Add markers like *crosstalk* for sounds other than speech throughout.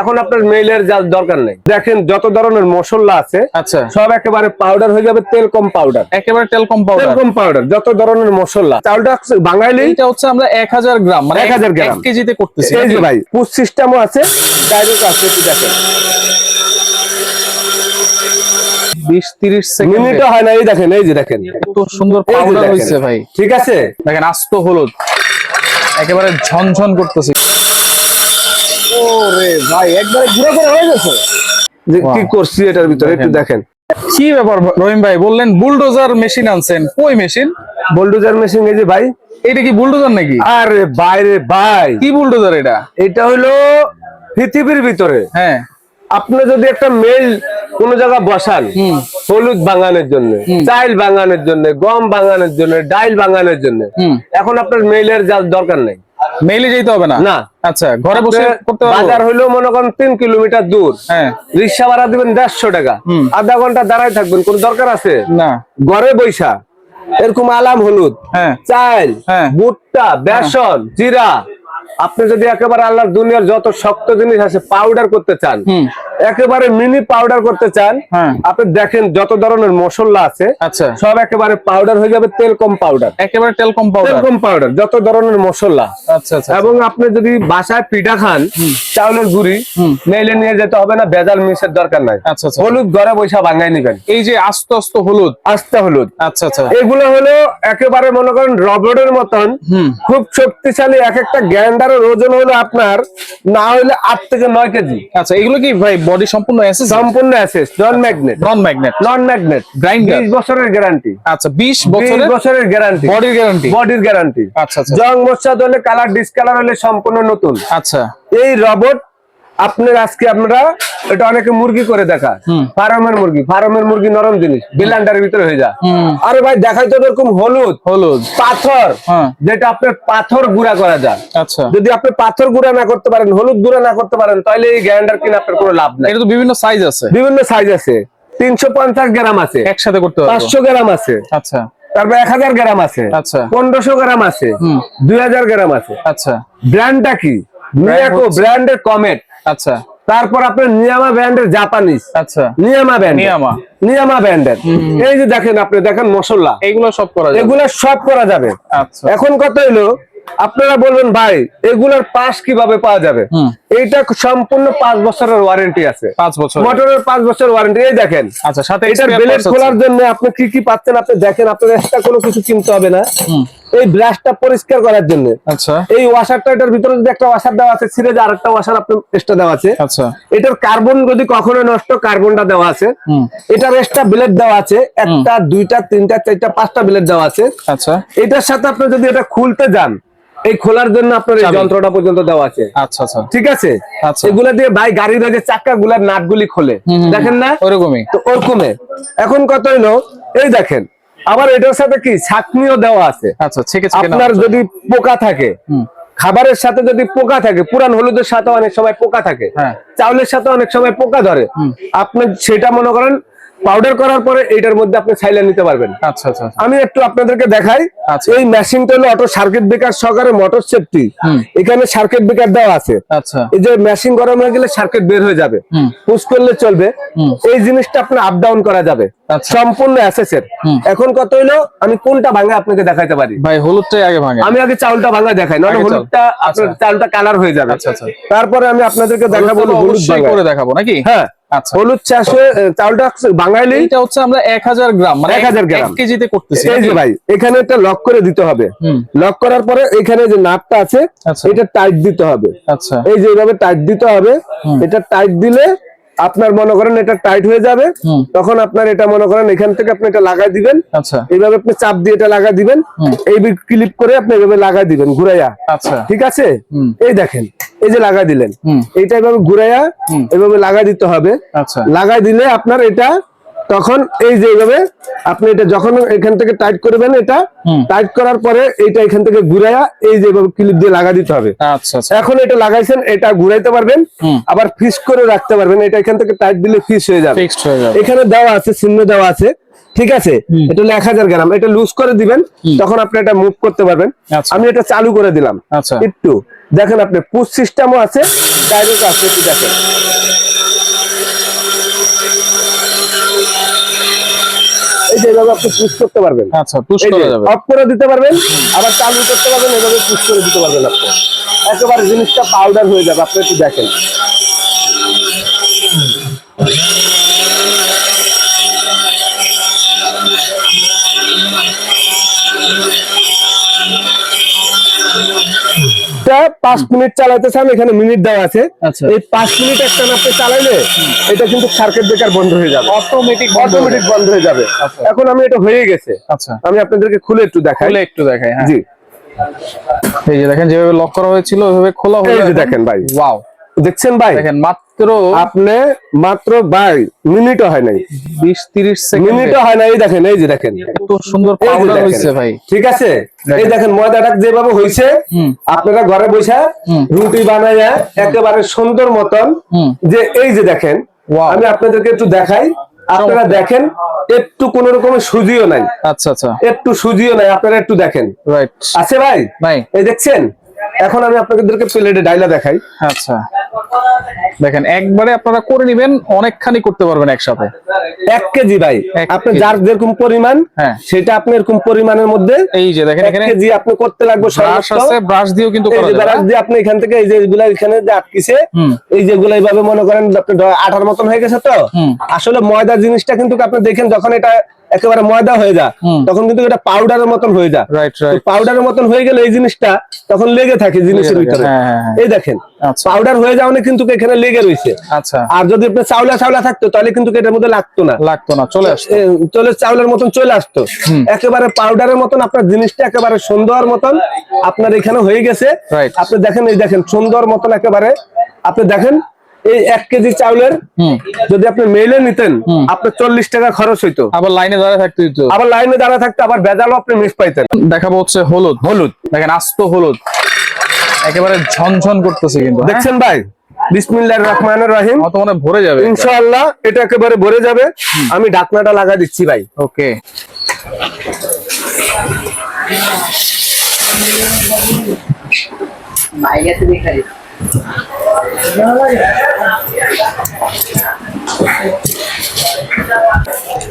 এখন আপনার মেইলের যা দরকার নেই। দেখেন যত ধরনের মশলা আছে আচ্ছা। সব একেবারে পাউডার হয়ে যাবে তেল কম পাউডার একেবারে তেল কম পাউডার কম পাউডার যত ধরনের মশলা। চাউলটা বাঙালি এইটা হচ্ছে আমরা এক হাজার গ্রাম মানে 1000 গ্রাম। কেজিতে করতেছি এই যে ভাই পুশ সিস্টেমও আছে ডাইরেক্ট আছে দেখেন। বিশ তিরিশ সেকেন্ড মিনিটও হয় না এই দেখেন এই যে দেখেন। কত সুন্দর পাউডার। হয়েছে ভাই। ঠিক আছে? দেখেন আস্ত হলুদ। একেবারে ঝনঝন করতেছি। ওরে ভাই একবারে গুঁড়ো করে হয়ে গেছে। যে কি করছি এটার ভিতরে একটু দেখেন। কি ব্যাপার রহিম ভাই বললেন বুলডোজার মেশিন আনছেন। কই মেশিন? বোল্ডোজার মেশিন এই যে ভাই। এটা কি বুলডোজার নাকি? আরে বাইরে ভাই। কি বুলডোজার এটা? এটা হলো পৃথিবীর ভিতরে। হ্যাঁ। আপনি যদি একটা মেল কোন জায়গা বসান হুম। হলুদ বাঙানোর জন্য চাইল বাঙানোর জন্য গম বাঙানোর জন্য ডাইল বাঙানোর জন্য হুম। এখন আপনার মেইলের যা দরকার নেই। মেইলে যেতে হবে না? না। আচ্ছা ঘরে বসে করতে পারব? বাজার হলো মনে করেন তিন কিলোমিটার দূর। হ্যাঁ। রিক্সা ভাড়া দিবেন দেড়শো টাকা। আধা ঘণ্টা দাঁড়ায় থাকবেন কোন দরকার আছে? না। ঘরে বৈশা। এরকম আলাম হলুদ হ্যাঁ। চাল হ্যাঁ। ভুট্টা বেসন জিরা। আপনি যদি একেবারে আল্লাহর দুনিয়ার যত শক্ত জিনিস আছে পাউডার করতে চান একেবারে মিনি পাউডার করতে চান হ্যাঁ। আপনি দেখেন যত ধরনের মশলা আছে আচ্ছা। সব একেবারে পাউডার হয়ে যাবে তেল কম পাউডার একেবারে তেল পাউডার কম পাউডার যত ধরনের মশলা। আচ্ছা আচ্ছা এবং আপনি যদি বাসায় পিঠা খান চাউলের গুড়ি। নেইলে নিয়ে যেতে হবে না ভেজাল মিশের দরকার নাই। হলুদ ঘরে বৈশা ভাঙাই নিবেন। এই যে আস্ত আস্ত হলুদ। আস্তে হলুদ। আচ্ছা আচ্ছা। এগুলো হলো একেবারে মনে করেন রবটের মতন খুব শক্তিশালী এক একটা গ্যান্ডারের ওজন হলো আপনার না হলে আট থেকে নয় কেজি। আচ্ছা এগুলো কি ভাই বডি সম্পূর্ণ সম্পূর্ণ assess non magnet non magnet non magnet Grinder? বিশ বছরের গ্যারান্টি আচ্ছা 20 বিশ বছরের বছরের গ্যারান্টি বডির গ্যারান্টি বডির গ্যারান্টি আচ্ছা আচ্ছা। জং মশাদ হলে কালার ডিসকালার হলে সম্পূর্ণ নতুন। আচ্ছা। এই রবট আপনার আজকে আপনারা এটা অনেকে মুরগি করে দেখা। ফার্মের মুরগি ফার্মের মুরগি নরম জিনিস বিলান্ডারের ভিতরে হয়ে যায়। আরে ভাই দেখাই তো এরকম হলুদ। হলুদ। পাথর হ্যাঁ। যেটা আপনার পাথর গুঁড়া করা যায়। আচ্ছা। যদি আপনি পাথর গুঁড়া না করতে পারেন হলুদ গুঁড়া না করতে পারেন তাহলে এই গ্যারান্ডার কিনে আপনার কোনো লাভ নাই। এটা তো বিভিন্ন সাইজ আছে। বিভিন্ন সাইজ আছে। তিনশো পঞ্চাশ গ্রাম আছে। একসাথে করতে পারব। পাঁচশো গ্রাম আছে। আচ্ছা। তারপর এক হাজার গ্রাম আছে। আচ্ছা। পনেরোশো গ্রাম আছে। দুই হাজার গ্রাম আছে। আচ্ছা। ব্র্যান্ডটা কি? ব্র্যান্ডের কমেট আচ্ছা। তারপর আপনার নিয়ামা ব্র্যান্ডের জাপানিজ। আচ্ছা। নিয়ামা ব্র্যান্ড নিয়ামা। নিয়ামা ব্র্যান্ডের। এই যে দেখেন আপনি দেখেন মশলা। এইগুলো সব করা যাবে। এগুলা সব করা যাবে। আচ্ছা। এখন কত হলো আপনারা বলবেন ভাই এগুলার পাস কীভাবে পাওয়া যাবে? এইটা সম্পূর্ণ পাঁচ বছরের ওয়ারেন্টি আছে। পাঁচ বছর মোটরের পাঁচ বছর ওয়ারেন্টি। এই দেখেন। আচ্ছা সাথে এটার বেলেট খোলার জন্য আপনি কি কি পাচ্ছেন? আপনি দেখেন আপনার এক্সট্রা কোনো কিছু কিনতে হবে না। এই ব্রাশটা পরিষ্কার করার জন্য। আচ্ছা। এই ওয়াশারটা এটার ভিতরে যদি একটা ওয়াশার দেওয়া আছে ছিঁড়ে যে আরেকটা ওয়াশার আপনার এক্সট্রা দেওয়া আছে। আচ্ছা। এটার কার্বন যদি কখনো নষ্ট কার্বনটা দেওয়া আছে। হুম। এটার এক্সট্রা ব্লেড দেওয়া আছে। একটা দুইটা তিনটা চারটা পাঁচটা ব্লেড দেওয়া আছে। আচ্ছা। এটার সাথে আপনি যদি এটা খুলতে যান এই খোলার জন্য আপনার এই যন্ত্রটা পর্যন্ত দেওয়া আছে। আচ্ছা আচ্ছা। ঠিক আছে? আচ্ছা। এগুলা দিয়ে ভাই গাড়ির যে চাক্কা গুলার নাটগুলি খোলে। দেখেন না? ওরকমই। তো ওরকমে। এখন কত হইল এই দেখেন। আবার এটার সাথে কি? ছাকনিও দেওয়া আছে। আচ্ছা ঠিক আছে আপনার যদি পোকা থাকে খাবারের সাথে যদি পোকা থাকে পুরান হলুদের সাথে অনেক সময় পোকা থাকে হ্যাঁ। চাউলের সাথে অনেক সময় পোকা ধরে আপনি সেটা মনে করেন পাউডার করার পরে এটার মধ্যে আপনি ছাইলা নিতে পারবেন। আচ্ছা আচ্ছা আমি একটু আপনাদেরকে দেখাই। আচ্ছা। এই মেশিনটা হলো অটো সার্কিট ব্রেকার সহকারে মোটর সেফটি এখানে সার্কিট ব্রেকার দেওয়া আছে। আচ্ছা। এই যে মেশিন গরম হয়ে গেলে সার্কিট বের হয়ে যাবে। পুশ করলে চলবে। এই জিনিসটা আপনি আপ ডাউন করা যাবে। আচ্ছা। সম্পূর্ণ অ্যাসেসের। এখন কত হইল আমি কোনটা ভাঙা আপনাকে দেখাইতে পারি। ভাই হলুদটাই আগে ভাঙে আমি আগে চাউলটা ভাঙা দেখাই আগে হলুদটা আপনার আচ্ছা। চাউলটা কালার হয়ে যাবে। আচ্ছা, আচ্ছা। তারপরে আমি আপনাদেরকে দেখাবো হলুদ করে দেখাবো নাকি? হ্যাঁ। আচ্ছা হলুদ চাষে চাউলটা বাঙালি। এটা হচ্ছে আমরা এক হাজার গ্রাম মানে 1000 গ্রাম। এক কেজিতে করতেছি এই যে ভাই এখানে একটা লক করে দিতে হবে। লক করার পরে এখানে যে নাটটা আছে আচ্ছা। এটা টাইট দিতে হবে। আচ্ছা। এই যে এইভাবে টাইট দিতে হবে এটা টাইট দিলে আপনার মনে করেন এটা টাইট হয়ে যাবে তখন আপনার এটা মনে করেন এখান থেকে আপনি এটা লাগাই দিবেন। আচ্ছা। এইভাবে আপনি চাপ দিয়ে এটা লাগাই দিবেন। এই ক্লিপ করে আপনি এইভাবে লাগাই দিবেন ঘুরাইয়া। আচ্ছা। ঠিক আছে? এই দেখেন এই যে লাগাই দিলেন। এইটা এভাবে ঘুরাইয়া এইভাবে এভাবে লাগাই দিতে হবে। আচ্ছা। লাগাই দিলে আপনার এটা তখন এই যে এইভাবে আপনি এটা যখন এখান থেকে টাইট করবেন এটা টাইট করার পরে এইটা এখান থেকে ঘুরাইয়া এই যে ক্লিপ দিয়ে লাগা দিতে হবে। আচ্ছা আচ্ছা। এখন এটা লাগাইছেন এটা ঘুরাইতে পারবেন আবার ফিস করে রাখতে পারবেন এটা এখান থেকে টাইট দিলে ফিস হয়ে যাবে। হয়ে এখানে দেওয়া আছে চিহ্ন দেওয়া আছে ঠিক আছে? এটা হলো এক হাজার গ্রাম এটা লুজ করে দিবেন তখন আপনি এটা মুভ করতে পারবেন। আচ্ছা। আমি এটা চালু করে দিলাম। আচ্ছা। একটু দেখেন আপনি পুশ সিস্টেমও আছে ডাইরেক্ট আছে একটু দেখেন। এই যে এভাবে আপনি পুশ করতে পারবেন। আচ্ছা পুশ করা যাবে। অফ করে দিতে পারবেন আবার চালু করতে পারবেন এভাবে পুশ করে দিতে পারবেন আপনি। একেবারে জিনিসটা পাউডার হয়ে যাবে আপনি একটু দেখেন। পাঁচ মিনিট এখানে মিনিট দেওয়া আছে। আচ্ছা। এই পাঁচ মিনিট একটা আপনি চালাইলে এটা কিন্তু সার্কিট ব্রেকার বন্ধ হয়ে যাবে। অটোমেটিক অটোমেটিক বন্ধ হয়ে যাবে। আচ্ছা। এখন আমি এটা হয়ে গেছে। আচ্ছা। আমি আপনাদেরকে খুলে একটু দেখাই। খুলে একটু দেখাই হ্যাঁ। জি। এই যে দেখেন যেভাবে লক করা হয়েছিল ওইভাবে খোলা হয়ে দেখেন ভাই। ওয়াও দেখছেন ভাই? দেখেন মাত্র আপনি মাত্র ভাই মিনিটও হয় নাই। 20 30 সেকেন্ড। মিনিটও হয় নাই দেখেন এই যে দেখেন। এত সুন্দর পাউডার হয়েছে ভাই। ঠিক আছে? এই দেখেন ময়দাটা যেভাবে হয়েছে আপনারা ঘরে বসে রুটি বানাইয়া একেবারে সুন্দর মতন যে এই যে দেখেন. আমি আপনাদেরকে একটু দেখাই। আপনারা দেখেন একটু কোন রকমের সুজিও নাই। আচ্ছা আচ্ছা। একটু সুজিও নাই আপনারা একটু দেখেন। রাইট আছে ভাই? ভাই। এই দেখছেন? এখন আমি আপনাদেরকে প্লেটে ডাইলা দেখাই। আচ্ছা। দেখেন একবারে আপনারা করে নিবেন অনেকখানি করতে পারবেন একসাথে। এক কেজি ভাই আপনি যার যেরকম পরিমাণ হ্যাঁ। সেটা আপনি এরকম পরিমাণের মধ্যে এই যে দেখেন এক এখানে কেজি আপনি করতে লাগবে ব্রাশ আছে ব্রাশ দিয়েও কিন্তু করা যে যাবে ব্রাশ দিয়ে আপনি এখান থেকে এই যে এগুলা এখানে যে আটকিছে। এই যেগুলো এইভাবে মনে করেন আপনি আঠার মতন হয়ে গেছে তো? আসলে ময়দা জিনিসটা কিন্তু আপনি দেখেন যখন এটা একেবারে ময়দা হয়ে যায় তখন কিন্তু এটা পাউডারের মতন হয়ে যায় রাইট পাউডারের মতন হয়ে গেলে এই জিনিসটা তখন লেগে থাকে জিনিসের ভিতরে। হ্যাঁ, হ্যাঁ, হ্যাঁ। এই দেখেন আচ্ছা। পাউডার হয়ে যাওয়া কিন্তু এখানে লেগে রয়েছে আচ্ছা। আর যদি আপনি চাউলা চাউলা থাকতো তাহলে কিন্তু এটার মধ্যে লাগতো না। লাগতো না চলে আসতো। চলে চাউলের মতন চলে আসতো। একেবারে পাউডারের মতন আপনার জিনিসটা একেবারে সুন্দর মতন আপনার এখানে হয়ে গেছে. আপনি দেখেন এই দেখেন সুন্দর মতন একেবারে। আপনি দেখেন এই এক কেজি চাউলের হুম। যদি আপনি মেলে নিতেন আপনার চল্লিশ টাকা খরচ হইতো। আবার লাইনে দাঁড়া থাকতে দিত আবার লাইনে দাঁড়া থাকতে আবার বেজালও আপনি মিস পাইতেন। দেখাবো হচ্ছে হলুদ। হলুদ। দেখেন আস্ত হলুদ। একেবারে ঝনঝন করতেছে কিন্তু হ্যাঁ? দেখছেন ভাই? বিসমিল্লাহ রহিম। মনে ভরে যাবে ইনশাআল্লাহ এটা একেবারে ভরে যাবে। আমি ঢাকনাটা লাগা দিচ্ছি ভাই। ওকে। দেখাই।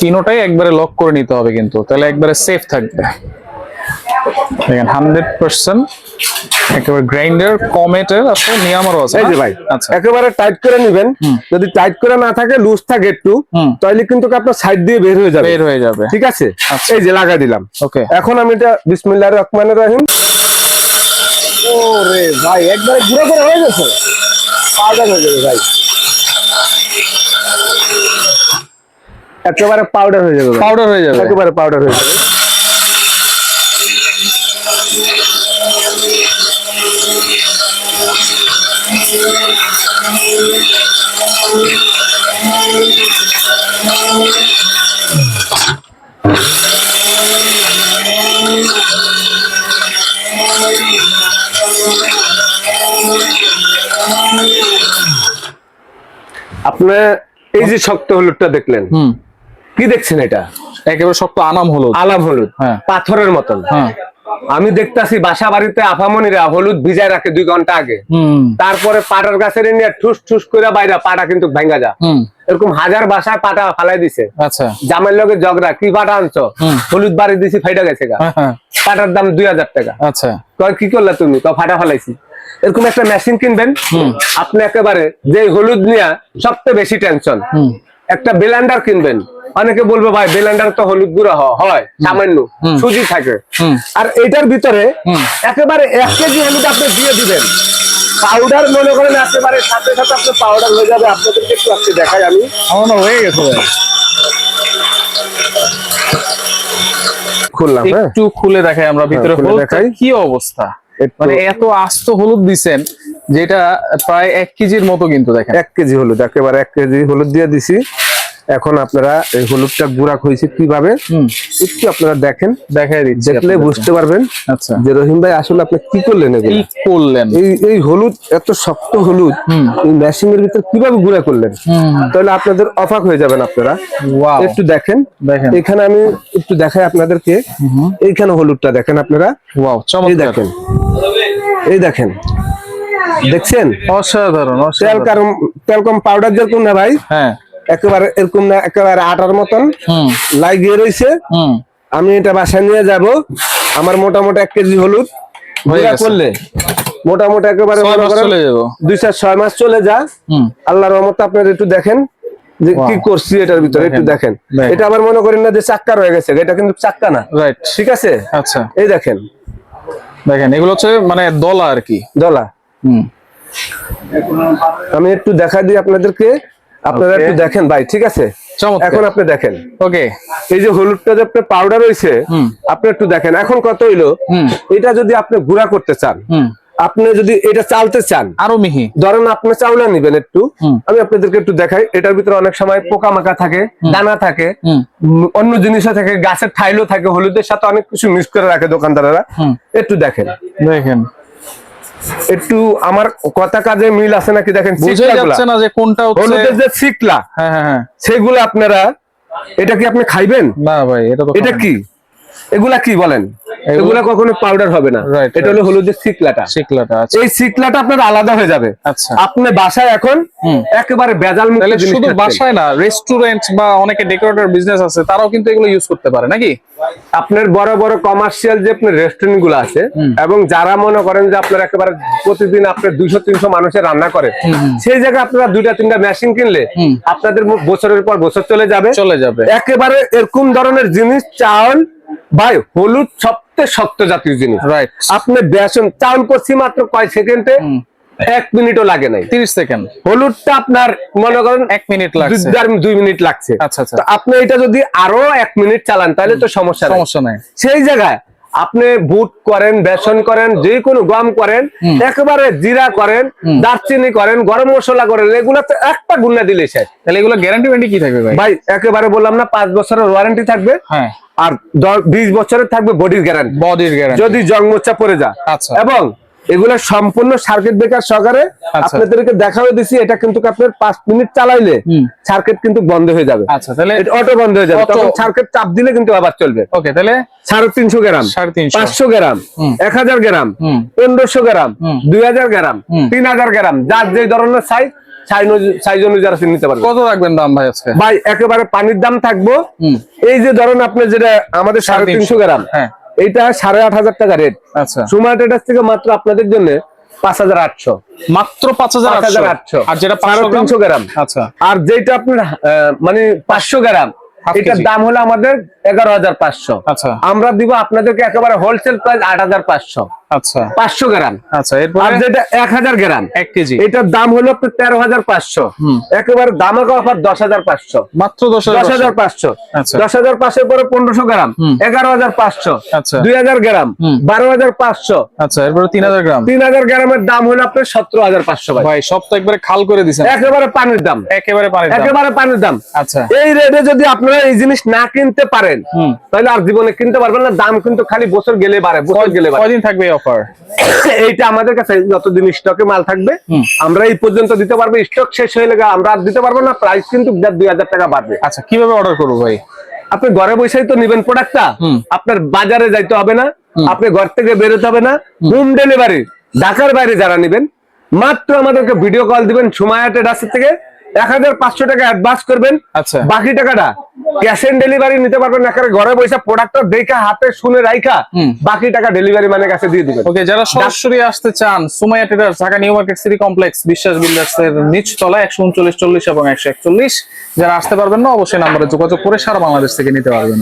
তিনোটাই একবারে লক করে নিতে হবে কিন্তু তাহলে একবারে সেফ থাকবে। দেখেন হান্ড্রেড পার্সেন্ট একেবারে গ্রাইন্ডার কমেটের আছে নিয়ামারও আছে এই যে ভাই আচ্ছা। একেবারে টাইট করে নিবেন। যদি টাইট করে না থাকে লুজ থাকে একটু। তাহলে কিন্তু আপনার সাইড দিয়ে বের হয়ে যাবে। বের হয়ে যাবে। ঠিক আছে? আচ্ছা। এই যে লাগা দিলাম। ওকে এখন আমি এটা রহমানের রহিম ওরে ভাই একবারে গুঁড়ো করে হয়ে গেছে। পাউডার হয়ে যাবে ভাই। একেবারে পাউডার হয়ে যাবে ভাই। পাউডার হয়ে যাবে। একেবারে পাউডার হয়ে যাবে। আপনি এই যে শক্ত হলুদটা দেখলেন কি দেখছেন এটা? একেবারে শক্ত আনাম হলুদ। আলাম হলুদ হ্যাঁ। পাথরের মতন। হ্যাঁ। আমি দেখতাছি বাসা বাড়িতে আফামনিরা হলুদ ভিজায় রাখে দুই ঘণ্টা আগে। তারপরে পাটার গাছের নিয়ে ঠুস ঠুস করে বাইরা পাটা কিন্তু ভেঙ্গা যা এরকম হাজার বাসায় পাটা ফালাই দিছে। আচ্ছা। জামের লগে জগরা কি পাটা আনছো? হলুদ বাড়ি দিছি ফাইটা গেছে গা। হ্যাঁ পাটার দাম দুই হাজার টাকা। আচ্ছা। কি করলা তুমি? তো ফাটা ফালাইছি। এরকম একটা মেশিন কিনবেন আপনি একেবারে যে হলুদ নিয়ে সবচেয়ে বেশি টেনশন একটা বেলান্ডার কিনবেন অনেকে বলবে ভাই বেলান্ডার তো হলুদ গুঁড়া হয় সামান্য সুজি থাকে। আর এটার ভিতরে একেবারে এক কেজি হলুদ আপনি দিয়ে দিবেন। পাউডার মনে করেন একেবারে সাথে সাথে আপনার পাউডার হয়ে যাবে। আপনাদেরকে একটু আপনি দেখাই আমি। আমার হয়ে গেছে খুললাম হ্যাঁ? একটু খুলে দেখাই আমরা ভিতরে দেখাই। কি অবস্থা? মানে এত আস্ত হলুদ দিছেন যেটা প্রায় এক কেজির মতো কিন্তু দেখেন। এক কেজি হলুদ একেবারে এক কেজি হলুদ দিয়ে দিছি। এখন আপনারা এই হলুদটা গুঁড়া হয়েছে কীভাবে? একটু আপনারা দেখেন। দেখাই দিচ্ছি দেখলে বুঝতে পারবেন আচ্ছা। যে রহিম ভাই আসলে আপনি কি করলেন কি করলেন? এই এই হলুদ এত শক্ত হলুদ। এই মেশিনের ভিতর কীভাবে গুঁড়া করলেন? তাহলে আপনাদের অফাক হয়ে যাবেন আপনারা। একটু দেখেন। দেখেন। এখানে আমি একটু দেখাই আপনাদেরকে। এইখানে হলুদটা দেখেন আপনারা। ওয়াও এই চমৎকার দেখেন। এই দেখেন। দেখছেন? অসাধারণ তেল কারণ তেল কম পাউডার যেরকম না ভাই। হ্যাঁ। একেবারে এরকম না একেবারে আটার মতন হুম। লাগিয়ে রয়েছে হুম। আমি এটা বাসায় নিয়ে যাব। আমার মোটামুটি এক কেজি হলুদ। করলে মোটামুটি একেবারে মনে দুই চার ছয় মাস চলে যা। হুম। আল্লাহর রহমতে আপনারা একটু দেখেন যে কি করছি এটার ভিতরে একটু। দেখেন। এটা আবার মনে করেন না যে চাক্কা রয়ে গেছে এটা কিন্তু চাক্কা না। রাইট ঠিক আছে? আচ্ছা। এই দেখেন। দেখেন এগুলো হচ্ছে মানে দলা আর কি। দলা। হুম। আমি একটু দেখা দিই আপনাদেরকে। আপনারা একটু দেখেন ভাই ঠিক আছে। এখন আপনি দেখেন। ওকে এই যে হলুদটা যে আপনার পাউডার হয়েছে আপনি একটু দেখেন। এখন কত হইল? এটা যদি আপনি গুঁড়া করতে চান আপনি যদি এটা চালতে চান আরও মিহি। ধরেন আপনি চাউলা নিবেন একটু। আমি আপনাদেরকে একটু দেখাই। এটার ভিতরে অনেক সময় পোকা মাকা থাকে দানা থাকে অন্য জিনিসও থাকে গাছের ঠাইলও থাকে। হলুদের সাথে অনেক কিছু মিক্স করে রাখে দোকানদারেরা। একটু দেখেন। দেখেন। একটু আমার কথা কাজে মিল আছে নাকি দেখেন বুঝে যাচ্ছে না যে কোনটা হচ্ছে হলুদের যে হ্যাঁ হ্যাঁ হ্যাঁ। সেগুলো আপনারা এটা কি আপনি খাইবেন? না ভাই এটা এটা কি? এগুলা কি বলেন? এগুলা- কখনো পাউডার হবে না। এটা হলো হলুদের শিকলাটা আছে এই চিকলাটা আপনার আলাদা হয়ে যাবে। আচ্ছা। আপনি বাসায় এখন একেবারে বেজাল মুক্ত শুধু বাসায় না রেস্টুরেন্ট বা অনেকে ডেকোরেটর বিজনেস আছে তারাও কিন্তু এগুলো ইউজ করতে পারে নাকি? আপনার বড় বড় কমার্শিয়াল যে আপনার রেস্টুরেন্টগুলো আছে এবং যারা মনে করেন যে আপনার একেবারে প্রতিদিন আপনার দুইশো তিনশো মানুষের রান্না করে সেই জায়গায় আপনারা দুইটা তিনটা মেশিন কিনলে আপনাদের বছরের পর বছর চলে যাবে। চলে যাবে। একেবারে এরকম ধরনের জিনিস চাউল ভাই হলুদ সবচেয়ে শক্ত জাতীয় জিনিস। রাইট আপনি বেসন চাউল করছি মাত্র কয় সেকেন্ডে এক মিনিটও লাগে নাই। তিরিশ সেকেন্ড হলুদটা আপনার মনে করেন এক মিনিট লাগছে। দুই- মিনিট লাগছে। আচ্ছা, আচ্ছা। আপনি এটা যদি আরও এক মিনিট চালান তাহলে তো সমস্যা সমস্যা নাই। সেই জায়গায় আপনি বুট করেন বেসন করেন যে কোনো গম করেন একেবারে জিরা করেন দারচিনি করেন গরম মশলা করেন এগুলো তো একটা গুন্না দিলে শেষ। তাহলে এগুলো গ্যারান্টি ওয়ারেন্টি কি থাকবে ভাই? একেবারে বললাম না পাঁচ বছরের ওয়ারেন্টি থাকবে। হ্যাঁ। আর দশ- বিশ বছরের থাকবে বডির গ্যারান্টি বডির গ্যারান্টি যদি জং মোর্চা পড়ে যায়। আচ্ছা। এবং এগুলো সম্পূর্ণ সার্কিট ব্রেকার সহকারে আচ্ছা। আপনাদেরকে দেখাও দিছি এটা কিন্তু আপনার পাঁচ মিনিট চালাইলে। সার্কিট কিন্তু বন্ধ হয়ে যাবে। আচ্ছা তাহলে অটো বন্ধ হয়ে যাবে। তখন সার্কিট চাপ দিলে কিন্তু আবার চলবে। ওকে তাহলে সাড়ে তিনশো গ্রাম পাঁচশো গ্রাম এক হাজার গ্রাম পনেরোশো গ্রাম দুই হাজার গ্রাম তিন হাজার গ্রাম যার যে ধরনের সাইজ সাইজ অনুযায়ী আপনি নিতে পারবেন। কত রাখবেন দাম ভাই আজকে? ভাই একেবারে পানির দাম থাকব। এই যে ধরুন আপনি যেটা আমাদের সাড়ে। তিনশো গ্রাম হ্যাঁ। এইটা সাড়ে আট হাজার টাকা রেট আচ্ছা। সুমার ট্রেডার্স থেকে মাত্র আপনাদের জন্য পাঁচ হাজার আটশো। মাত্র পাঁচ হাজার আটশো। আর যেটা তিনশো গ্রাম? আচ্ছা। আর যেটা আপনার মানে পাঁচশো গ্রাম এটার দাম হলো আমাদের এগারো হাজার পাঁচশো। আচ্ছা। আমরা দিব আপনাদেরকে একেবারে হোলসেল প্রাইস আট হাজার পাঁচশো। আচ্ছা। পাঁচশো গ্রাম। আচ্ছা আর যেটা এক হাজার গ্রাম। এক কেজি। এটার দাম হলো আপনার তেরো হাজার পাঁচশো। একেবারে অফার দশ হাজার পাঁচশো। মাত্র দশ হাজার পাঁচশো। আচ্ছা। দশ হাজার পাঁচশোর পরে পনেরোশো গ্রাম। এগারো হাজার পাঁচশো। আচ্ছা। দুই হাজার গ্রাম। বারো হাজার পাঁচশো। আচ্ছা এরপরে তিন হাজার গ্রাম। তিন হাজার গ্রামের দাম হলো আপনার সতেরো হাজার পাঁচশো ভাই। সব তো একবারে খাল করে দিছেন। একেবারে পানির দাম। একেবারে পানির দাম। একেবারে পানির দাম। আচ্ছা। এই রেটে যদি আপনারা এই জিনিস না কিনতে পারেন হুম। তাহলে আর জীবনে কিনতে পারবেন না দাম কিন্তু খালি বছর গেলে বাড়ে বছর গেলে বাড়ে। থাকবে অফার *coughs* এইটা আমাদের কাছে যতদিন স্টকে মাল থাকবে আমরা এই পর্যন্ত দিতে পারব স্টক শেষ হয়ে গেলে আমরা আর দিতে পারব না প্রাইস কিন্তু দুই হাজার টাকা বাড়বে। আচ্ছা কীভাবে অর্ডার করব ভাই? আপনি ঘরে বসেই তো নিবেন প্রোডাক্টটা। আপনার বাজারে যাইতে হবে না আপনি ঘর থেকে বেরোতে হবে না হোম। ডেলিভারি ঢাকার বাইরে যারা নিবেন মাত্র আমাদেরকে ভিডিও কল দিবেন সুমায়া ট্রেডার্স থেকে। এক হাজার পাঁচশো টাকা অ্যাডভান্স করবেন। আচ্ছা। বাকি টাকাটা ক্যাশ অন ডেলিভারি নিতে পারবেন একেবারে ঘরে বসে প্রোডাক্টটা দেখে হাতে শুনে রাইখা। বাকি টাকা ডেলিভারি মানে কাছে দিয়ে দিবেন। ওকে যারা সরাসরি আসতে চান Sumaiya traders Dhaka new market city complex Biswas builders এর নিচ তলা একশো উনচল্লিশ চল্লিশ এবং একশো একচল্লিশ। যারা আসতে পারবেন না অবশ্যই নাম্বারে যোগাযোগ করে সারা বাংলাদেশ থেকে নিতে পারবেন।